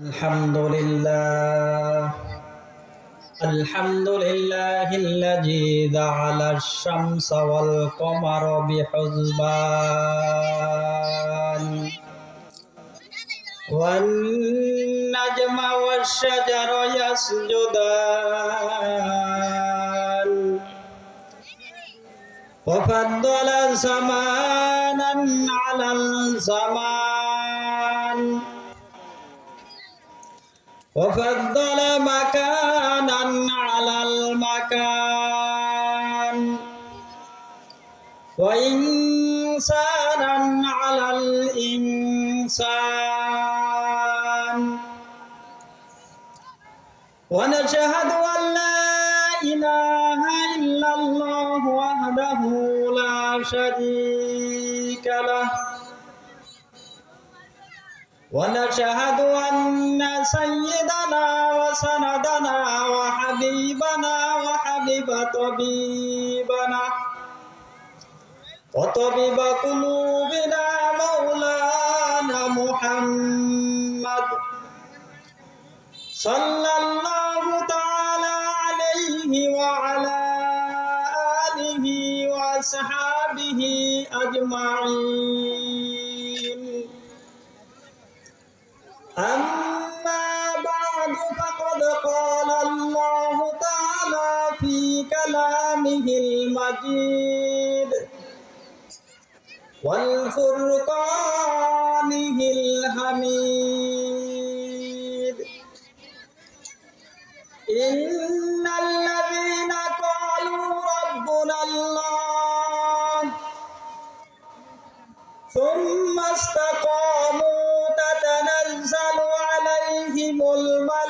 الحمد لله. الحمد لله الذي جعل الشمس والقمر بحسبان. والنجم والشجر يسجدان. وفضل زمانا على الزمان. وفضل مكانا على المكان. وإنسانا على الإنسان. ونشهد أن لا إله إلا الله وحده لا شريك له. ونشهد أن سيدنا وسندنا وحبيبنا وحبيب طبيبنا وطبيب قلوبنا مولانا محمد صلى الله تعالى عليه وعلى آله وأصحابه أجمعين. أما بعد فقد قال الله تعالى في كلامه المجيد والفرقانه الحميد إن الذين قالوا ربنا الله ثم استقاموا تتنزل عليهم الملائكة.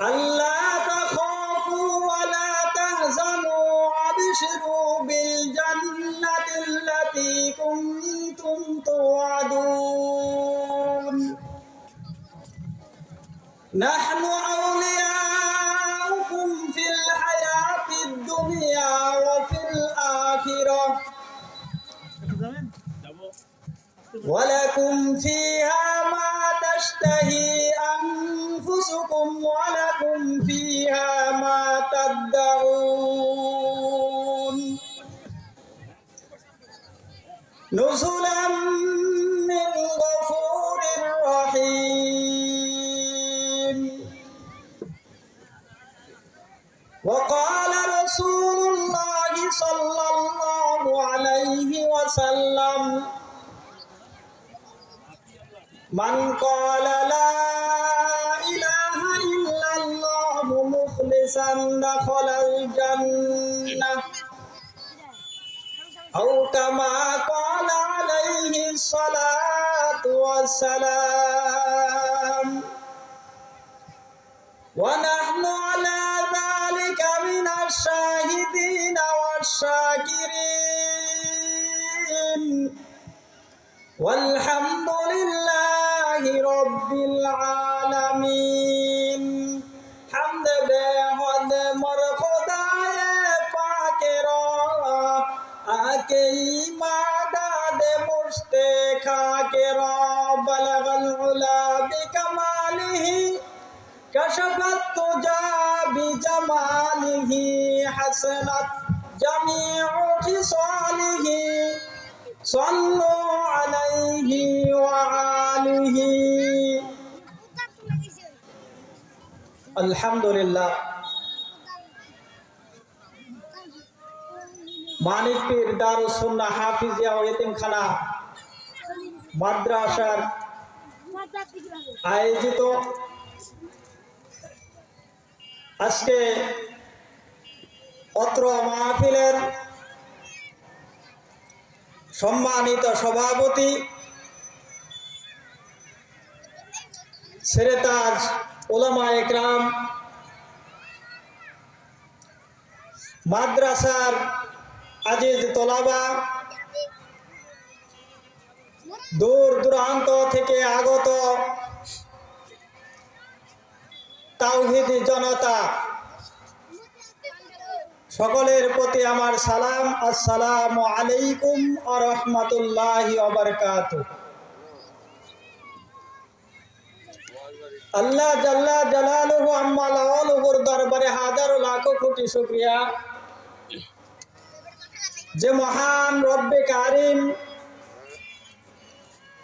ألا تخافوا ولا تحزنوا وابشروا بالجنة التي كنتم توعدون. نحن أولياؤكم في الحياة الدنيا ولكم فيها ما تشتهي أنفسكم ولكم فيها ما تدعون نزلا من قال لا إله إلا الله مخلصا دخل الجنة. أو كما قال عليه الصلاة والسلام. ونحن على ذلك من الشاهدين والشاكرين. والحمد রব্বিল আলামিন। হামদ বেহদ মর খোদায়ে পাকের। আকে ইমাদাদ মুস্তে খাকে রব্বালাগাল উলা বিকামালিহি। কশফত তুজা বিজামালিহি হাসনাত জামিউ খিসালিহি صلوا عليه আলহামদুলিল্লাহ। মানিক পীর দারুসুন্না হাফিজিয়া ও এতিমখানা মাদ্রাসার আয়োজিত। আজকে অত্র মাহফিলের সম্মানিত সভাপতি সেরেতাজ ওলামা একরাম মাদ্রাসার আজিজ তলাবা দূর দূরান্ত থেকে আগত তাওহিদি জনতা, সকলের প্রতি আমার সালাম। আসসালামু আলাইকুম আ রহমতুল্লাহ অবরকাত আল্লাহ জাল্লা জালালুহু আম্মা লাওয়ালুহুর দরবারে হাজারো লাখো কোটি শুকরিয়া। যে মহান রব্বে কারিম,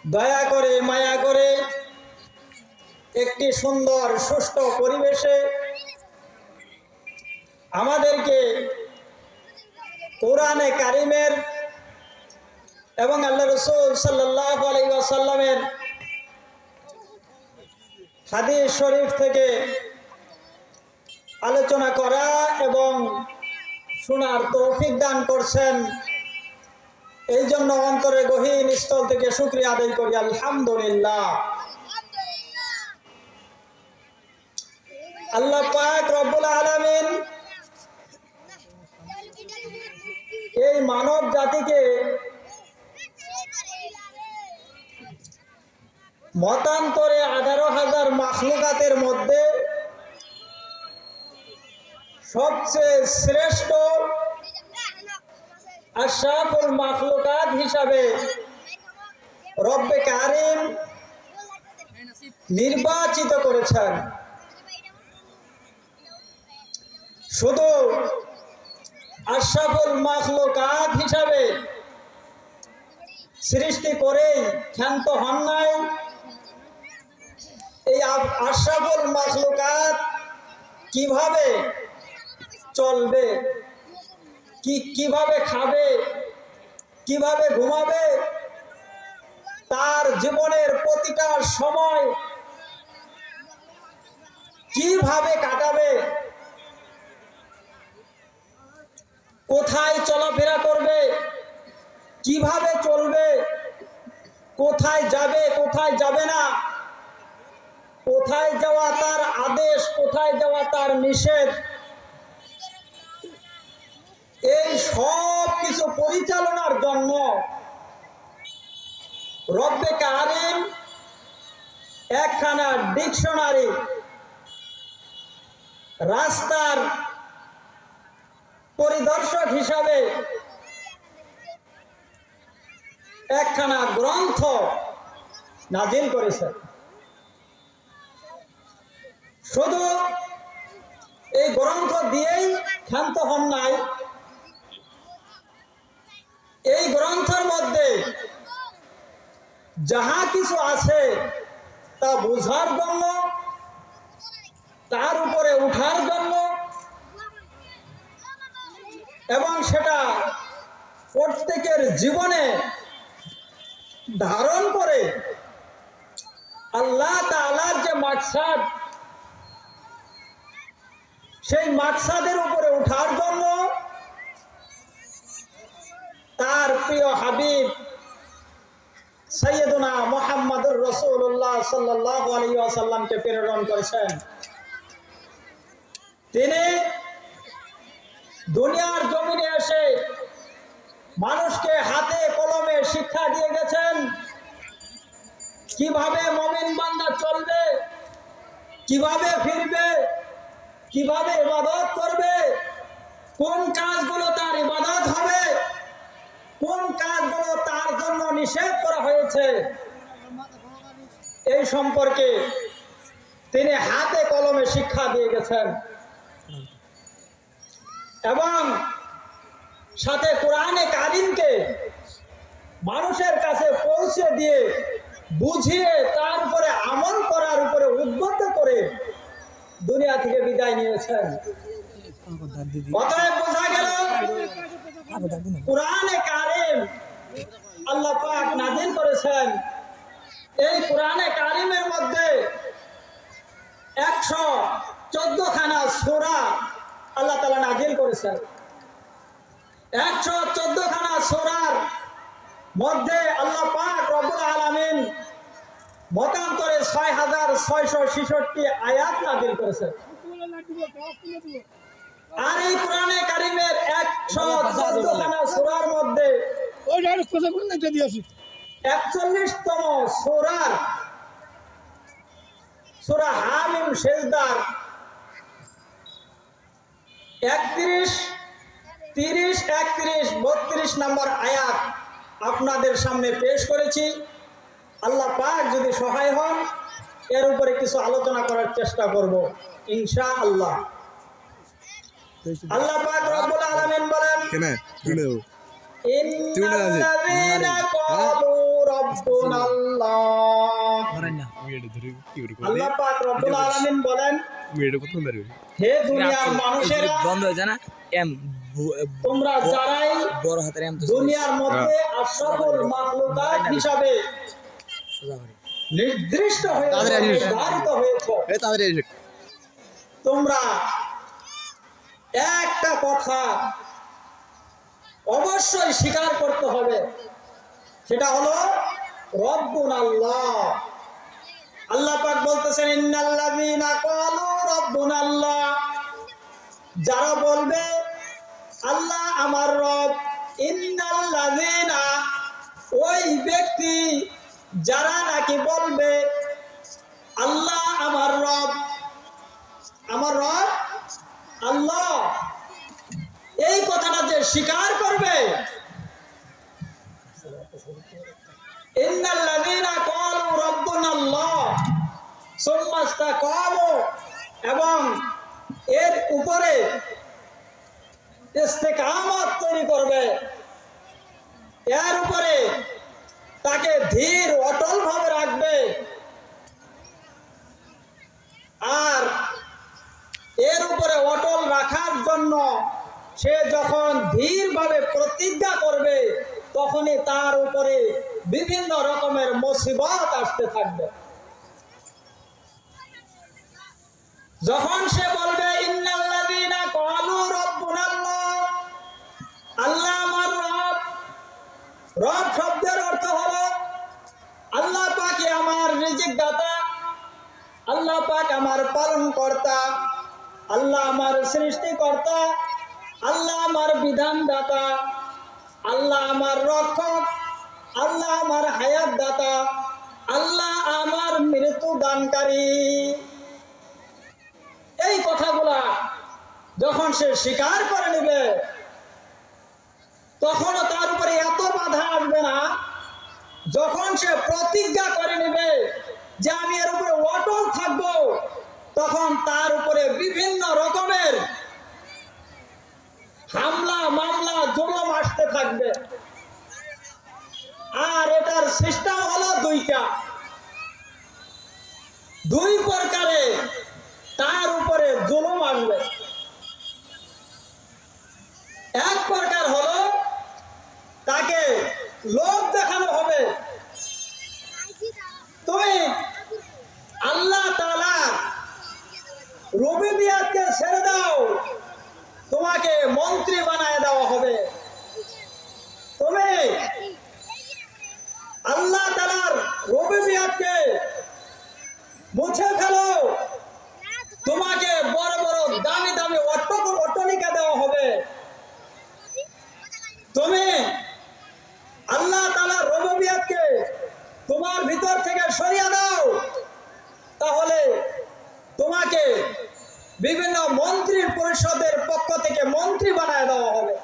দয়া করে, মায়া করে একটি সুন্দর সুষ্ঠু পরিবেশে আমাদেরকে কোরআনে কারিমের এবং আল্লাহ রসুল সাল্লাহ আলাইসাল্লামের হাদিস শরীফ থেকে আলোচনা করা এবং শোনার তৌফিক দান করছেন। এই জন্য অন্তরে গহীন স্থল থেকে শুক্রিয়া আদায় করি। আলহামদুলিল্লাহ। আল্লাহ পাক রব্বুল আলমিন এই মানব জাতিকে মতান্তরে আঠারো হাজার মাখলুকাতের মধ্যে সবচেয়ে শ্রেষ্ঠ আশরাফুল মাখলুকাত হিসাবে রব্বে কারিম নির্বাচিত করেছেন। শুধু আশরাফুল মাখলুকাত হিসাবে সৃষ্টি করেই ক্ষান্ত হন নাই। আশরাফুল মাখলুকাত কীভাবে চলবে? কি কীভাবে খাবে? কীভাবে ঘুমাবে? তার জীবনের প্রতিটা সময় কীভাবে কাটাবে? কোথায় চলাফেরা করবে? কীভাবে চলবে? কোথায় যাবে? কোথায় যাবে না? কোথায় যাওয়া তার আদেশ, কোথায় যাওয়া তার নিষেধ? এই সব কিছু পরিচালনার জন্য রব্বে কারিম একখানা ডিকশনারি রাস্তার পরিদর্শক হিসাবে একখানা গ্রন্থ নাজিল করেছেন শুধু এই গ্রন্থ দিয়েই ক্ষান্ত হন নাই। এই গ্রন্থের মধ্যে যাহা কিছু আছে তা বোঝার জন্য, তার উপরে উঠার জন্য এবং সেটা প্রত্যেকের জীবনে ধারণ করে আল্লাহ তালার যে মাকসাদ সেই মাকসাদের উপরে উঠার জন্য তার প্রিয় হাবিব সৈয়দনা মোহাম্মদুর রসুল্লাহ সাল্লাহ প্রেরণ করেছেন। তিনি দুনিয়ার জমিনে এসে মানুষকে হাতে কলমে শিক্ষা দিয়ে গেছেন, কীভাবে মমিন বান্দা চলবে, কীভাবে ফিরবে কীভাবে ইবাদত করবে? কোন কাজগুলো তার ইবাদত হবে? কোন কাজগুলো তার জন্য নিষেধ করা হয়েছে? এই সম্পর্কে তিনি হাতে কলমে শিক্ষা দিয়ে গেছেন। এবং সাথে কোরআনে কারিমকে মানুষের কাছে পৌঁছে দিয়ে বুঝিয়ে তার উপরে আমল করার উপরে উদ্বুদ্ধ করে দুনিয়া থেকে বিদায় নিয়েছেন। অতএব বোঝা গেল, কোরআনে কারিম আল্লাহ পাক নাজিল করেছেন। এই কোরআনে কারিমের মধ্যে একশো চোদ্দ খানা সোরা আল্লাহ তালা নাজিল করেছেন। একশো চোদ্দ খানা সোরার মধ্যে আল্লাহ পাক রব্বুল আলমিন মতান্তরে ছয় হাজার ছয়শো ছেষট্টি আয়াত নাজিল করেছেন আর এই কোরআনে কারিমের একশো চোদ্দ খানা সোরার মধ্যে একচল্লিশতম সোরার সোরা হামিম শেষদার একত্রিশ, তিরিশ, একত্রিশ, বত্রিশ নম্বর আয়াত আপনাদের সামনে পেশ করেছি। আল্লাহ পাক যদি সহায় হন এর উপরে কিছু আলোচনা করার চেষ্টা করব ইনশা আল্লাহ আল্লাহ পাক রব্বুল আলামিন বলেন কেন? শুনে। ইন্নাল্লাযীনা ক্বালু রাব্বুনাল্লাহ। আল্লাহ পাক রব্বুল আলামিন বলেন হে দুনিয়ার মানুষেরা বন্ধ হয়ে যায় এম তোমরা যারাই বড় হাতের এম দুনিয়ার মধ্যে মাখলুকাত হিসাবে নির্দিষ্ট হয়ে নির্ধারিত হয়েছে তোমরা একটা কথা অবশ্যই স্বীকার করতে হবে সেটা হলো রব্বুন আল্লাহ। আল্লাহ পাক বলতেছেন ইন্নাল্লাযীনা ক্বালু রব্বুন আল্লাহ। যারা বলবে আল্লাহ আমার রব ইন্নাল্লাযীনা ওই ব্যক্তি যারা নাকি বলবে, আল্লাহ আমার রব। আমার রব? আল্লাহ। এই কথাটা যে স্বীকার করবে। এবং এর উপরে তৈরি করবে। এর উপরে তাকে ধীর অটল ভাবে রাখবে। আর এর উপরে অটল রাখার জন্য সে যখন ধীরভাবে প্রতিজ্ঞা করবে, তখনই তার উপরে বিভিন্ন রকমের মুসিবত আসতে থাকবে। যখন সে বলবে রিজিক দাতা। আল্লাহ পাক আমার পালন কর্তা আল্লাহ আমার সৃষ্টিকর্তা। আল্লাহ আমার বিধানদাতা। আল্লাহ আমার রক্ষক। আল্লাহ আমার হায়াত দাতা আল্লাহ আমার মৃত্যু দানকারী এই কথাগুলা যখন সে স্বীকার করে নেবে, তখনও তার উপরে এত বাধা আসবে না। যখন সে প্রতিজ্ঞা করে নেবে যে আমি এর উপরে অটল থাকব, তখন তার উপরে বিভিন্ন রকমের হামলা, মামলা, জুলম আসতে থাকবে। আর এটার সিস্টেম হলো দুইটা। দুই প্রকারে তার উপরে জুলুম আসবে এক প্রকার হলো তাকে লোভ দেখানো হবে তুমি আল্লাহ তালা রবি মিয়াদকে ছেড়ে দাও তোমাকে মন্ত্রী বানায় দেওয়া হবে তুমি আল্লাহ তালার রবি মিয়াদকে মুছে ফেলো তোমাকে বড় বড় দামি দামি অট্ট অট্টলিকা দেওয়া হবে তুমি আল্লাহ তালা রবিয়াতকে তোমার ভিতর থেকে সরিয়ে দাও তাহলে তোমাকে বিভিন্ন মন্ত্রীর পরিষদের পক্ষ থেকে মন্ত্রী বানায় দেওয়া হবে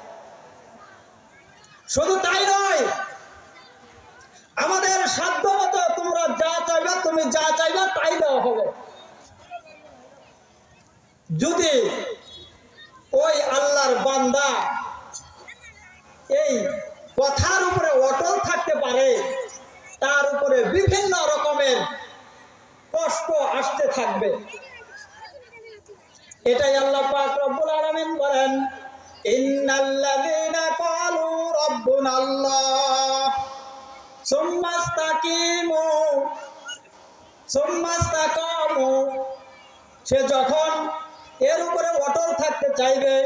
শুধু তাই নয় আমাদের সাধ্য মতো তোমরা যা চাইবা তুমি যা চাইবা তাই দেওয়া হবে যদি ওই আল্লাহর বান্দা এই কথার উপরে অটল থাকতে পারে তার উপরে বিভিন্ন রকমের কষ্ট আসতে থাকবে। এটাই আল্লাহ পাক রব্বুল আলামিন বলেন, ইন্নাল্লাযীনা ক্বালু সুম্মা ইসতাকিমু সুম্মা ইসতাকামু সে যখন এর উপরে অটল থাকতে চাইবে,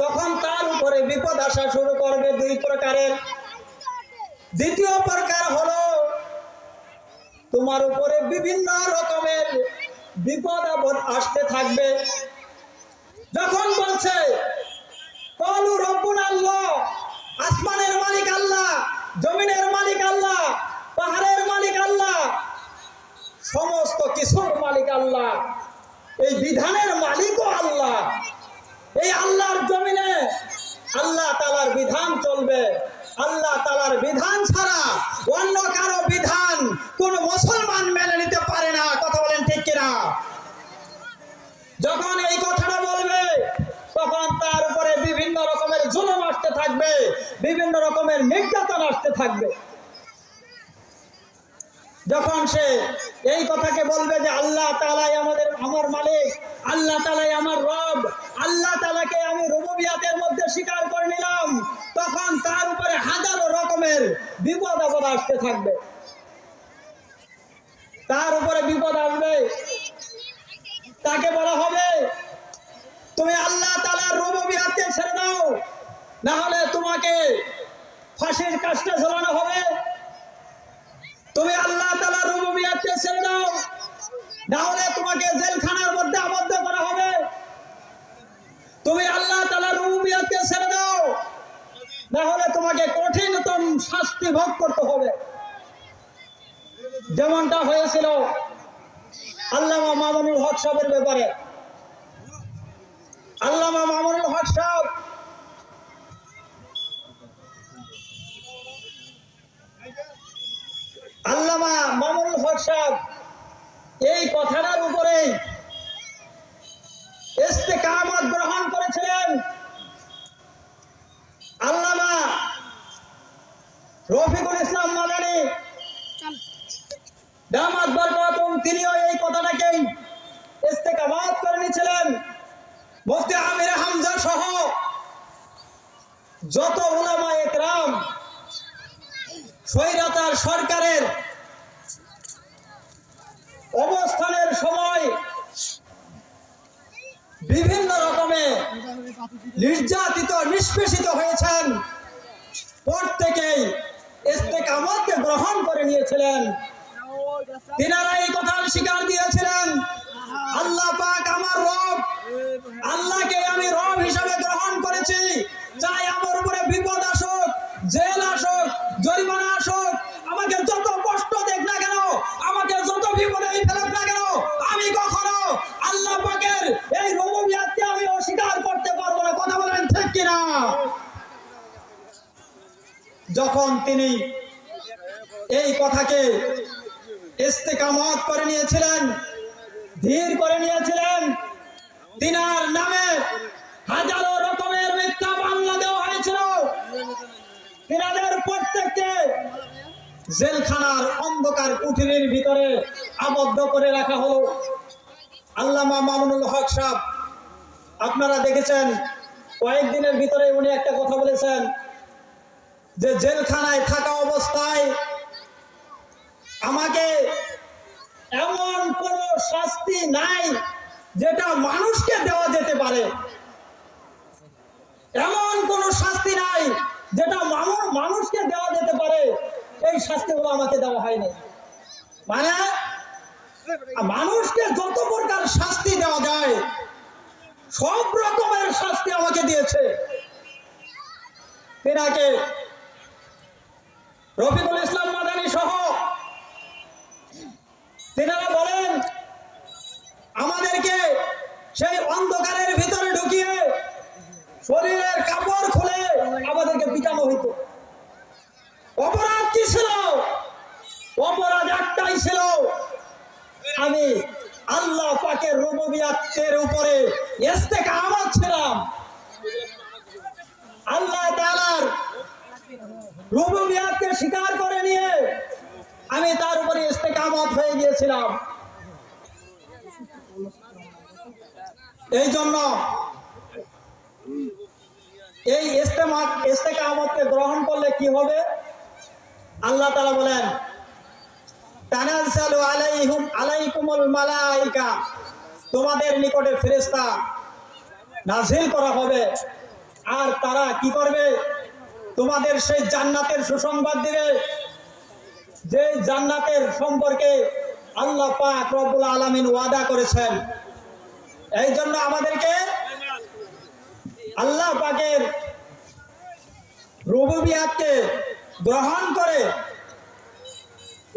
তখন তার উপরে বিপদ আসা শুরু করবে দুই প্রকারের। দ্বিতীয় প্রকার হলো তোমার উপরে বিভিন্ন রকমের বিপদ আপদ আসতে থাকবে। যখন বলছে, কলু রব্বুন আল্লাহ, আসমানের মালিক আল্লাহ, জমিনের মালিক আল্লাহ, পাহাড়ের মালিক আল্লাহ, সমস্ত কিছুর মালিক আল্লাহ, এই বিধানের মালিকও আল্লাহ, এই আল্লাহর জমিনে আল্লাহ তালার বিধান চলবে। আল্লাহ তালার বিধান ছাড়া অন্য কারও বিধান কোন মুসলমান মেনে নিতে পারে না। কথা বলেন ঠিক কিনা? যখন এই কথাটা বলবে, তখন তার উপরে বিভিন্ন রকমের জুলুম আসতে থাকবে, বিভিন্ন রকমের নির্যাতন আসতে থাকবে। যখন সে এই কথাকে বলবে যে আল্লাহ তালাই আমাদের, আমার মালিক, আল্লাহ তালাই আমার রব, আল্লাহ তালাকে আমি রুবুবিয়াতের মধ্যে স্বীকার করে নিলাম, তখন তার উপরে হাজারো রকমের বিপদ আপদ আসতে থাকবে। তার উপরে বিপদ আসবে। তাকে বলা হবে, তুমি আল্লাহ তালার রুবুবিয়াতকে ছেড়ে দাও না হলে তোমাকে ফাঁসির কাজটা ঝোলানো হবে। তুমি আল্লাহ তালা রুবুবিয়াতকে ছেড়ে দাও। না হলে তোমাকে জেলখানার মধ্যে আবদ্ধ করা হবে। তুমি আল্লাহ তালা রুবুবিয়াতকে ছেড়ে দাও। না হলে তোমাকে কঠিনতম শাস্তি ভোগ করতে হবে। যেমনটা হয়েছিল আল্লামা মামুনুল হক সাহেবের ব্যাপারে। আল্লামা মামুনুল হক সাহেব আল্লামা মামুনুল হক সাহেব এই কথাটার উপরেই ইস্তেকামত গ্রহণ করেছিলেন। আল্লামা রফিকুল ইসলাম মাদানী। দামাত বরকতুম তিনিও এই কথাটাকেই ইস্তেকামাত করে নিয়েছিলেন। মুফতি আমির হামজা সহ যত উলামা একরাম স্বৈরাচার সরকারের অবস্থানের সময় বিভিন্ন রকমে নির্যাতিত, নিষ্পেষিত হয়েছেন। প্রত্যেকেই ইস্তেকামতকে গ্রহণ করে নিয়েছিলেন। তিনারা এই কথার স্বীকার দিয়েছিলেন। আল্লাহ পাক আমার রব, আল্লাহকে আমি রব হিসাবে গ্রহণ করেছি। চাই আমার উপরে বিপদ আসুক, জেল আসুক, জরিমানা যখন তিনি এই কথাকে ইস্তেকামত করে নিয়েছিলেন, ধীর করে নিয়েছিলেন, তিনার নামে হাজারো রকমের মিথ্যা মামলা দেওয়া হয়েছিল। তিনাদের প্রত্যেককে জেলখানার অন্ধকার কুঠিরের ভিতরে আবদ্ধ করে রাখা হলো আল্লামা মামুনুল হক সাহ আপনারা দেখেছেন, কয়েকদিনের ভিতরে উনি একটা কথা বলেছেন যে জেলখানায় থাকা অবস্থায় আমাকে এমন কোন শাস্তি নাই যেটা মানুষকে দেওয়া যেতে পারে। এমন কোন শাস্তি নাই যেটা মানুষ মানুষকে দেওয়া যেতে পারে। এই শাস্তিগুলো আমাকে দেওয়া হয়নি। মানে মানুষকে যত প্রকার শাস্তি দেওয়া যায়, সব রকমের শাস্তি আমাকে দিয়েছে। তেনাকে রফিকুল ইসলাম মাদানী সহ। তেনারা বলেন, আমাদেরকে সেই অন্ধকারের ভিতরে ঢুকিয়ে শরীরের কাপড় খুলে আমাদেরকে পিটানো হইতো। অপরাধ কি ছিল? অপরাধ একটাই ছিল, আমি আল্লাহ পাকের রুববিয়াতের উপরে ইস্তেকামত ছিলাম। আল্লাহ তাআলার রুববিয়াতকে স্বীকার করে নিয়ে আমি তার উপরে ইস্তেকামত হয়ে গিয়েছিলাম। এই জন্য এই ইস্তেমা ইস্তেকামতকে গ্রহণ করলে কি হবে? আল্লাহ তাআলা বলেন, তানাজ্জালু আলাইহুম আলাইকুমুল মালাইকা। তোমাদের নিকটে ফেরেশতা নাজিল করা হবে। আর তারা কি করবে? তোমাদের সেই জান্নাতের সুসংবাদ দিবে। যে জান্নাতের সম্পর্কে আল্লাহ পাক রব্বুল আলামিন ওয়াদা করেছেন। এই জন্য আমাদেরকে আল্লাহ পাকের রুবুবিয়াতকে গ্রহণ করে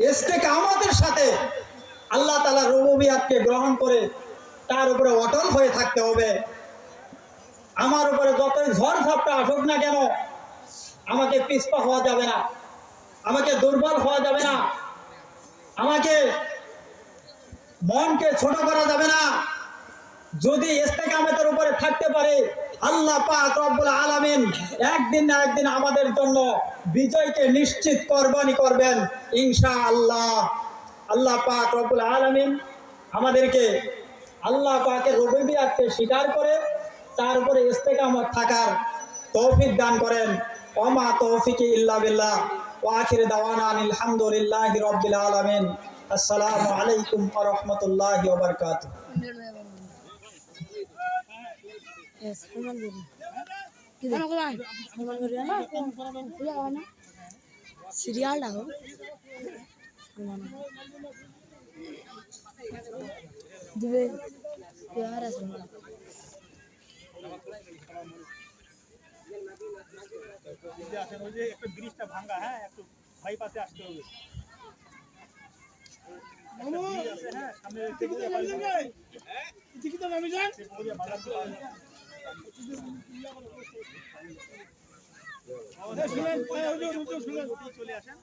ইস্তেকামতের সাথে আল্লাহ তালা রুবুবিয়াতকে গ্রহণ করে তার উপরে অটল হয়ে থাকতে হবে। আমার উপরে যতই ঝড় ঝাপটা আসুক না কেন আমাকে পিছপা হওয়া যাবে না। আমাকে দুর্বল হওয়া যাবে না। আমাকে মনকে ছোট করা যাবে না। যদি ইস্তেকামতের উপরে থাকতে পারে, আল্লাহ পাক রব্বুল আলামিন একদিন না একদিন আমাদের জন্য বিজয়কে নিশ্চিত কোরবানি করবেন, ইনশাআল্লাহ। আল্লাহ পাক রব্বুল আলামিন আমাদেরকে আল্লাহ পাকের রবিবিয়াতকে স্বীকার করে তার উপরে ইস্তেকামত থাকার তৌফিক দান করেন। ওমা তৌফিকি ইল্লা বিল্লাহ ওয়া আখির দাওয়ানা আনিল হামদুলিল্লাহি রাব্বিল আলামিন আসসালামু আলাইকুম ওয়া রাহমাতুল্লাহি ওয়া বারাকাতুহু সিরিয়ালটা হোক দিবে বিহার আছে আসেন ওই যে একটু ব্রিজটা ভাঙা হ্যাঁ? একটু ভাই আসতে হবে। আছে, হ্যাঁ, সামনে থেকে যে বাড়ি ভাঙা। ওই যে ভাঙা ছিল। চলে আসেন